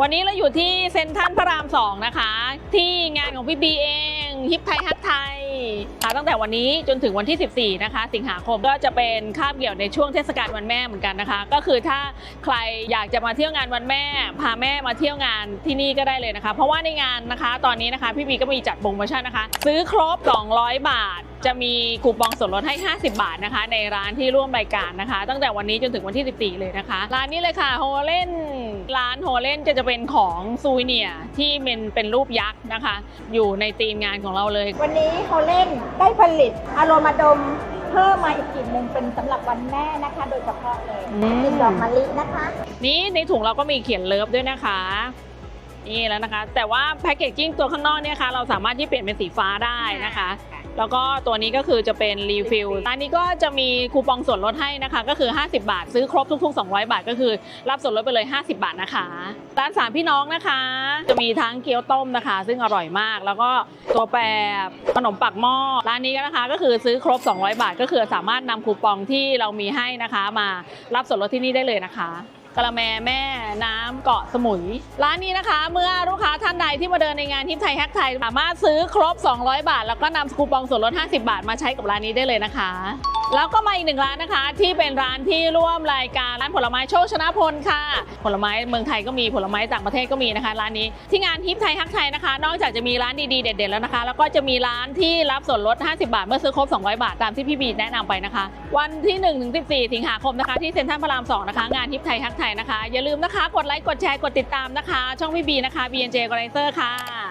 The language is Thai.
วันนี้เราอยู่ที่เซ็นทรัลพระรามสองนะคะ ที่งานของพี่บีเอง ฮิปไทยฮักไทยตั้งแต่วันนี้จนถึงวันที่ 14 นะคะ สิงหาคมก็จะเป็นคาบเกี่ยวในช่วงเทศกาลวันแม่เหมือนกันนะคะ ก็คือถ้าใครอยากจะมาเที่ยวงานวันแม่ พาแม่มาเที่ยวงานที่นี่ก็ได้เลยนะคะ เพราะว่าในงานนะคะ ตอนนี้นะคะพี่บีก็มีจัดโปรโมชั่นนะคะ ซื้อครบ 200 บาท จะมีคูปองส่วนลดให้ 50 บาทนะคะ ในร้านที่ร่วมรายการนะคะ ตั้งแต่วันนี้จนถึงวันที่ 14 เลยนะคะ ร้านนี้เลยค่ะโฮเล่นร้านโฮเล่นจะจะเป็นของซูเนียที่เป็นเป็นรูปยักษ์นะคะ อยู่ในธีมงานของเราเลย วันนี้เขาเล่นได้ผลิตอารมาดมเพิ่มมาอีกกลิ่นหนึ่งเป็นสำหรับวันแม่นะคะ โดยเฉพาะเลยอืมกลิ่นดอกมะลินะคะ นี้ในถุงเราก็มีเขียนเลิฟด้วยนะคะนี่แล้วนะคะ แต่ว่าแพคเกจจิ้งตัวข้างนอกเนี่ยค่ะเราสามารถที่เปลี่ยนเป็นสีฟ้าได้นะคะ แล้วก็ตัวนี้ก็คือจะเป็นรีฟิลร้านนี้ก็จะมีคูปองส่วนลดให้นะคะ ก็คือ 50 บาท ซื้อครบทุก ๆ 200 บาท ก็คือ รับส่วนลดไปเลย 50 บาทนะคะร้านสามพี่น้องนะคะ จะมีทั้งเกี๊ยวต้มนะคะ ซึ่งอร่อยมาก แล้วก็ตัวแปรขนมปักหม้อร้านนี้นะคะ ก็คือซื้อครบ 200 บาท ก็คือสามารถนำคูปองที่เรามีให้นะคะ มารับส่วนลดที่นี่ได้เลยนะคะกะละแมแม่น้ำ เกาะสมุย ร้านนี้นะคะ เมื่อลูกค้าท่านใดที่มาเดินในงานทิปไทยแฮกไทยสามารถซื้อครบ 200 บาท แล้วก็นำคูปองส่วนลด 50 บาท มาใช้กับร้านนี้ได้เลยนะคะ แล้วก็มาอีกหนึ่งร้านนะคะ ที่เป็นร้านที่ร่วมรายการร้านผลไม้โชคชนะพลค่ะ ผลไม้เมืองไทยก็มีผลไม้ต่างประเทศก็มีนะคะ ร้านนี้ที่งานทิปไทยฮักไทยนะคะ นอกจากจะมีร้านดีๆเด็ดๆแล้วนะคะ แล้วก็จะมีร้านที่รับส่วนลด 50 บาท เมื่อซื้อครบ 200 บาทตามที่พี่บีแนะนำไปนะคะ วันที่1ถึง14 สิงหาคมนะคะที่เซ็นทรัลพระราม2นะคะงานทิปไทยฮักไทยนะคะอย่าลืมนะคะกดไลค์กดดแชร์ กดติดตามนะคะ ช่องพี่บีนะคะ BNJ g o r i z e r ค่ะ